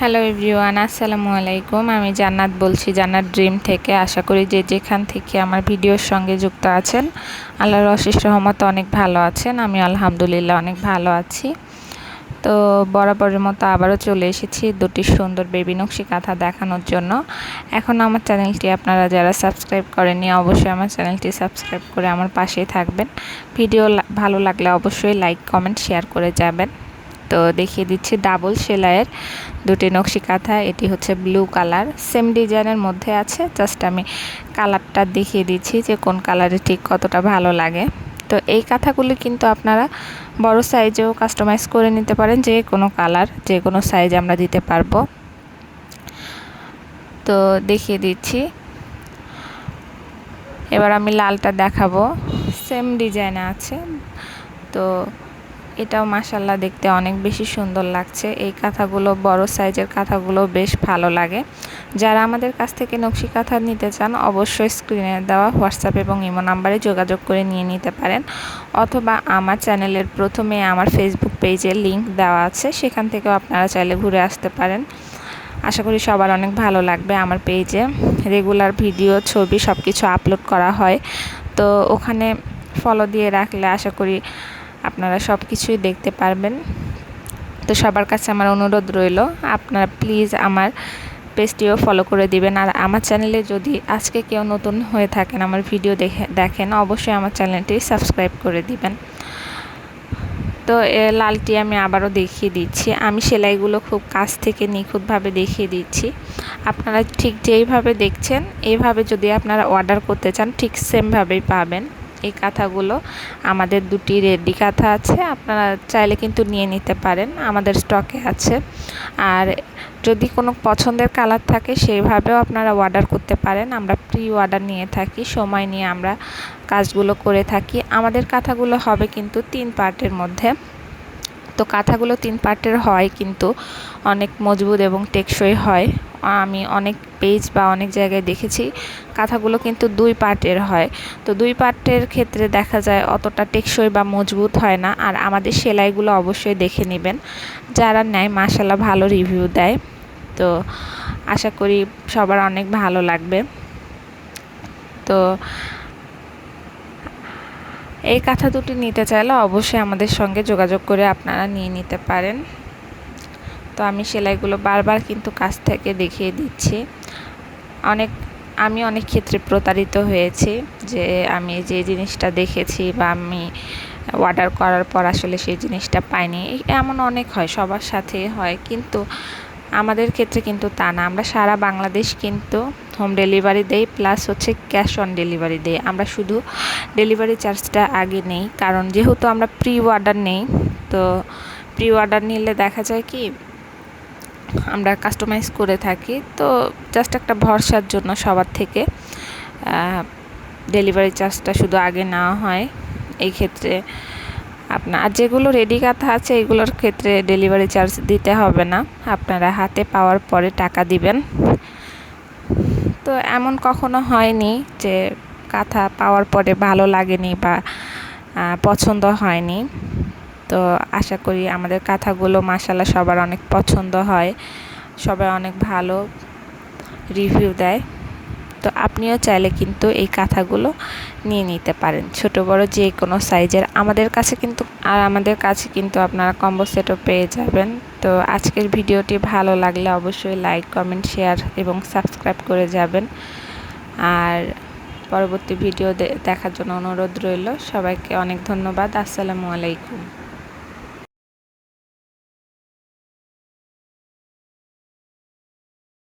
Hello everyone আসসালামু আলাইকুম। আমি জান্নাত বলছি, জান্নাত ড্রিম থেকে। আশা করি যে যেখান থেকে আমার ভিডিওর সঙ্গে যুক্ত আছেন, আল্লাহর অশেষ রহমত অনেক ভালো আছেন। আমি আলহামদুলিল্লাহ অনেক ভালো আছি। তো বরাবরের মতো আবারও চলে এসেছি দুটি সুন্দর বেবি নকশি কাঁথা দেখানোর জন্য। এখন আমার চ্যানেলটি আপনারা যারা সাবস্ক্রাইব করেননি, অবশ্যই আমার চ্যানেলটি সাবস্ক্রাইব করে আমার পাশেই থাকবেন। ভিডিও ভালো লাগলে অবশ্যই লাইক, কমেন্ট, শেয়ার করে যাবেন। তো দেখিয়ে দিচ্ছি ডাবল সেলাইয়ের দুটি নকশি কাঁথা, এটি হচ্ছে ব্লু কালার। সেম ডিজাইনের মধ্যে আছে, জাস্ট আমি কালারটা দেখিয়ে দিচ্ছি যে কোন কালারে ঠিক কতটা ভালো লাগে। তো এই কাঁথাগুলি কিন্তু আপনারা বড় সাইজেও কাস্টমাইজ করে নিতে পারেন, যে কোনো কালার, যে কোনো সাইজ আমরা দিতে পারব। তো দেখিয়ে দিচ্ছি। এবার আমি লালটা দেখাবো। সেম ডিজাইনে আছে। তো এটাও মাসাল্লাহ দেখতে অনেক বেশি সুন্দর লাগছে। এই কাঁথাগুলো বড় সাইজের কাঁথাগুলো বেশ ভালো লাগে। যারা আমাদের কাছ থেকে নকশি কাঁথা নিতে চান, অবশ্যই স্ক্রিনে দেওয়া হোয়াটসঅ্যাপ এবং ইমো নাম্বারে যোগাযোগ করে নিয়ে নিতে পারেন। অথবা আমার চ্যানেলের প্রথমে আমার ফেসবুক পেজে লিংক দেওয়া আছে, সেখান থেকেও আপনারা চাইলে ঘুরে আসতে পারেন। আশা করি সবার অনেক ভালো লাগবে আমার পেজে। রেগুলার ভিডিও, ছবি সব কিছু আপলোড করা হয়। তো ওখানে ফলো দিয়ে রাখলে আশা করি আপনারা সব কিছুই দেখতে পারবেন। তো সবার কাছে আমার অনুরোধ রইল, আপনারা প্লিজ আমার পেজটিও ফলো করে দিবেন। আর আমার চ্যানেলে যদি আজকে কেউ নতুন হয়ে থাকেন, আমার ভিডিও দেখে, দেখেন, অবশ্যই আমার চ্যানেলটি সাবস্ক্রাইব করে দিবেন। তো লালটি আমি আবারও দেখিয়ে দিচ্ছি। আমি সেলাইগুলো খুব কাছ থেকে নিখুঁতভাবে দেখিয়ে দিচ্ছি। আপনারা ঠিক যেইভাবে দেখছেন, এইভাবে যদি আপনারা অর্ডার করতে চান, ঠিক সেমভাবেই পাবেন। এই কাঁথাগুলো। আমাদের দুটি রেডি কাঁথা আছে, আপনারা চাইলে কিন্তু নিয়ে নিতে পারেন, আমাদের স্টকে আছে। আর যদি কোনো পছন্দের কালার থাকে, সেইভাবেও আপনারা অর্ডার করতে পারেন, আমরা প্রি অর্ডার নিয়ে থাকি, সময় নিয়ে আমরা কাজগুলো করে থাকি। আমাদের কাঁথাগুলো হবে কিন্তু তিন পার্টের মধ্যে। তো কাঁথাগুলো তিন পার্টের হয় কিন্তু অনেক মজবুত এবং টেকসই হয়। আমি অনেক পেজ বা অনেক জায়গায় দেখেছি। কাঁথাগুলো কিন্তু দুই পার্টের হয়। তো দুই পার্টের ক্ষেত্রে দেখা যায় অতটা টেকসই বা মজবুত হয় না। আর আমাদের সেলাইগুলো অবশ্যই দেখে নেবেন। যারা নেয় মাসাল্লাহ ভালো রিভিউ দেয়। তো আশা করি সবার অনেক ভালো লাগবে। তো এই কাঁথা দুটি নিতে চাইলে অবশ্যই আমাদের সঙ্গে যোগাযোগ করে আপনারা নিয়ে নিতে পারেন। তো আমি সেলাইগুলো বারবার কিন্তু কাছ থেকে দেখিয়ে দিচ্ছি। অনেক, আমি অনেক ক্ষেত্রে প্রতারিত হয়েছি যে আমি যে জিনিসটা দেখেছি বা আমি অর্ডার করার পর আসলে সেই জিনিসটা পাইনি। এমন অনেক হয়, সবার সাথে হয় কিন্তু আমাদের ক্ষেত্রে কিন্তু তা না। আমরা সারা বাংলাদেশ কিন্তু হোম ডেলিভারি দেই প্লাস হচ্ছে ক্যাশ অন ডেলিভারি দেই। আমরা শুধু ডেলিভারি চার্জটা আগে নেই, কারণ যেহেতু আমরা প্রি অর্ডার নেই, তো প্রি অর্ডার নিলে দেখা যায় কি আমরা কাস্টমাইজ করে থাকি। তো জাস্ট একটা ভরসার জন্য সবার থেকে ডেলিভারি চার্জটা শুধু আগে নেওয়া হয়। এই ক্ষেত্রে আপনার, আর যেগুলো রেডি কাঁথা আছে, এগুলোর ক্ষেত্রে ডেলিভারি চার্জ দিতে হবে না। আপনারা হাতে পাওয়ার পরে টাকা দিবেন। তো এমন কখনো হয়নি যে কাঁথা পাওয়ার পরে ভালো লাগেনি বা পছন্দ হয়নি। তো আশা করি আমাদের কাঁথাগুলো মাসাল্লাহ সবার অনেক পছন্দ হয়। সবাই অনেক ভালো রিভিউ দেয়। তো আপনিও চাইলে কিন্তু এই কাঁথাগুলো নিয়ে নিতে পারেন। ছোট, বড়, যে কোনো সাইজের আমাদের কাছে কিন্তু, আর আমাদের কাছে কিন্তু আপনারা কম্বো সেটও পেয়ে যাবেন। তো আজকের ভিডিওটি ভালো লাগলে অবশ্যই লাইক কমেন্ট শেয়ার এবং সাবস্ক্রাইব করে যাবেন। আর পরবর্তী ভিডিও দেখার জন্য অনুরোধ রইল। সবাইকে অনেক ধন্যবাদ। আসসালামু আলাইকুম।